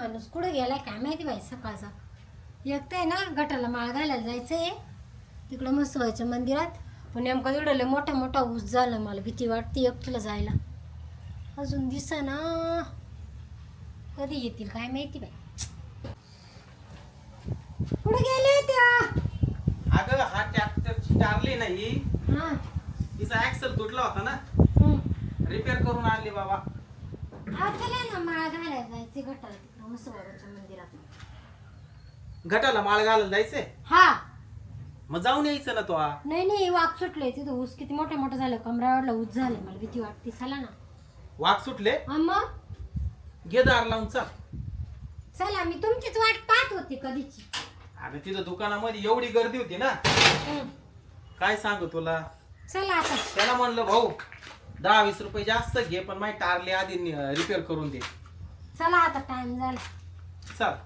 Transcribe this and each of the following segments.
माणूस कुठं गेलाय काय माहिती बाई सकाळचा? एक आहे ना गटाला माळ घालायला जायचं आहे. तिकडं मस्त व्हायचं मंदिरात. पण नेमकं लय मोठा मोठा ऊस झाला मला भीती वाटते एकटीला जायला. अजून दिसा ना कधी येतील काय माहिती बाई. कुठे गेले त्या? अगं हा ट्रॅक्टरची टारली नाही. हा. तिचा ऍक्सल तुटला होता ना. रिपेअर करून आणली बाबा. अहो, चला ना माळ घालायला जायचं गटाला. मंदिरात घटाला माळ घालायला जायचंय? हा. मग जाऊन यायचं ना तो हा. नाही नाही वाघ सुटले तिथं ऊस किती मोठं मोठं झालं कमरावरला ऊस झालं मला भीती वाटते चला ना. वाघ सुटले? हा मग? घे दार लावून चल. चला मी तुमचीच वाट पाहत होते कधीची. अगं तिथं दुकानामध्ये एवढी गर्दी होती ना. काय सांगू तुला? चला आता. त्याला म्हणलं भाऊ दहा वीस रुपये जास्त घे पण माही टारली आधी रिपेअर करून दे. चला आता टाइम झाला. चल.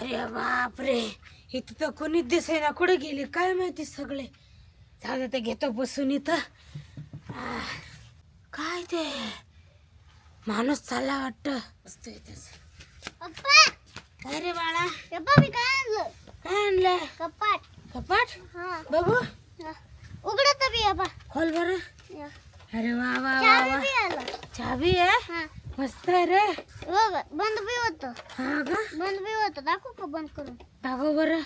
अरे बापरे इथं तर कोणीच दिसेना कुठे गेले? काय माहिती सगळे? झालं ते घेतो बसून इथं. काय ते? माणूस चालला वाटत. मस्त इथंच. काय रे बाळा? पप्पा मी काय आणलं? काय आणलं? कपाट. कपाट? हा. बघू. उघडत बी खोल बर. अरे वा वा वा चावी वा. चाबी आहे? हा. मस्त आहे रे. बघ बंद बी होत. हा का बंद बी होत. दाखवू का बंद करून? दाखव बरं.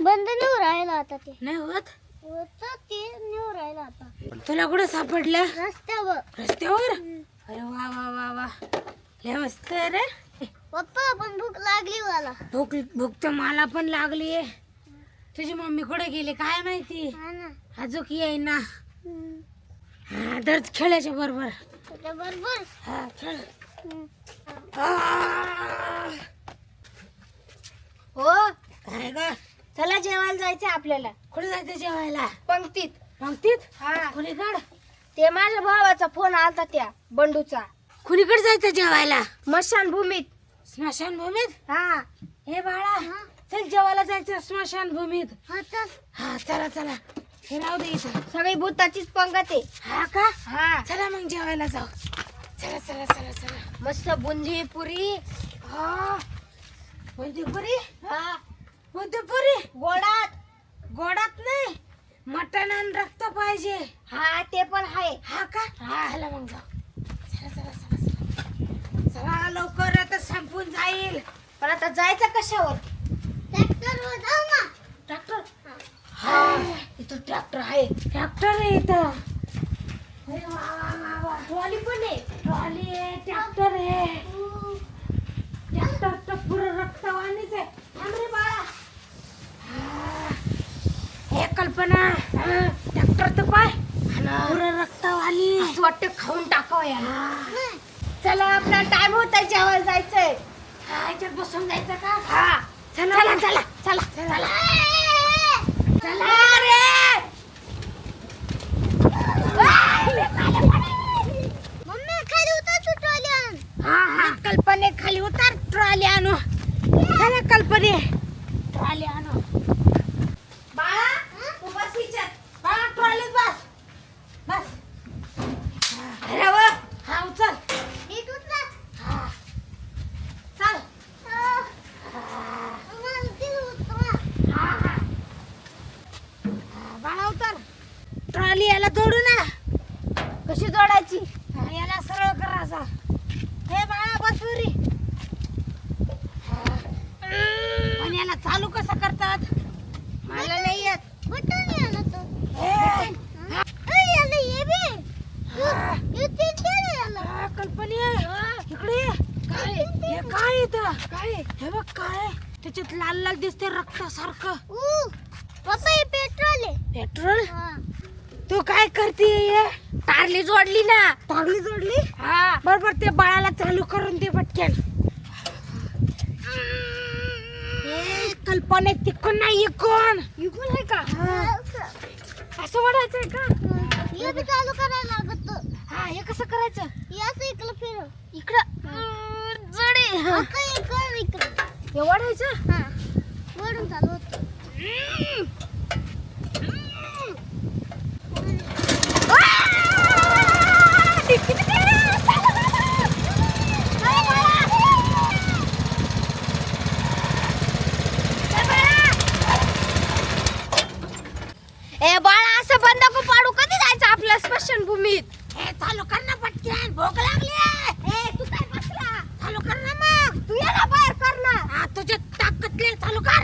बंद नाही राहिलं आता ते. नाही होत? होत ते नाही राहिलं आता. तुला कुठं सापडलं? रस्त्यावर. रस्त्यावर. अरे वा वा वा वा. लय मस्त आहे रे. पप्पा पण भूक लागली मला. भूक भूक तर मला पण लागली आहे. तुझी मम्मी कुठे गेली? काय माहिती? हा ना. अजून येईना. हा दर्द खेळायच्या बरोबर. बरोबर? हा खेळ! हो? काय ग? चला जेवायला जायचं आपल्याला. कुठे जायचं जेवायला? पंक्तीत. पंक्तीत? हा. कुणीकड? ते माझ्या भावाचा फोन आलता त्या बंडूचा. कुणीकडे जायचं जेवायला? मशानभूमीत स्मशानभूमीत? हा. हे बाळा चल जेवायला जायचं स्मशानभूमीत. हा चल. हा चला चला. हे राहू दे इथं. सगळी भूताचीच पंगत आहे. हा का? हा. चला मग जेवायला जाऊ. चला चला चला चला. मस्त बुंदी पुरी. हा. कोणती पुरी? हा. कोणती पुरी? गोडात. गोडात नाही. मटण आणि रक्त पाहिजे. हा ते पण आहे. हा का? चला मग जाऊ. चला चला चला चला. चला लवकर आता संपून जाईल. पण आता जायचं कशावर? ट्रॅक्टरवर जाऊ ना. ट्रॅक्टर? हा इथं ट्रॅक्टर आहे. ट्रॅक्टर आहे इथं. अरे वा वा वा ट्रॉली पण आहे. ट्रॉली आहे ट्रॅक्टर आहे. ट्रॅक्टर तर पुरं रक्तवाणीच आहे. थांब रे बाळा. हा. हे कल्पना. ट्रॅक्टर तर पाय. पुरं रक्तवाणी. असं वाटतं खाऊन टाकावं याला. हा. चला आपला टाइम होत जेवायला जायचंय. हा, याच्यात बसून जायचं का? हा. चला चला चला. चला रे मम्मी खाली उतर तू ट्रॉली आण हा हा कल्पने खाली उतार ट्रॉली आणू. चला कल्पने. ट्रॉली आणू. बाळा तू बस हिच्यात बाळा ट्रॉलीत बस. बस. अरे वा हा उचल. नीट उतर. हा चल बाळा उतर. ट्रॉली याला जोडू ना. कशी जोडायची? याला सरळ करायचा हे बाळा बस रे पण याला चालू कसं करतात? मला नाही येत. काय? हे काय हे बघ काय त्याच्यात लाल लाल दिसते रक्त सारखं ऊ पप्पा हे पेट्रोल पेट्रोल हा. तू काय करते टारली जोडली ना. टागली जोडली? हा. बरोबर ते बाळाला चालू करून दे पटकन ए, कल्पना तिकून नाही कोण इकून आहे का? असं असं वाढायचंय का? हे बी चालू करायला लागत हा हे कसं करायचं? हे असं इकडं फिरव. इकडं. जडे. हे कर इकडं. हे वाढायचं हा. वरून चालू होतं. असं बंद को पाडू कधी जायचं आपल्या स्मशान भूमीत हे चालू कर ना पटकन भोक लागली ए तू काय बसला? चालू कर ना मग. तू ये बाहेर कर ना. हा तुझे ताकद चालू कर.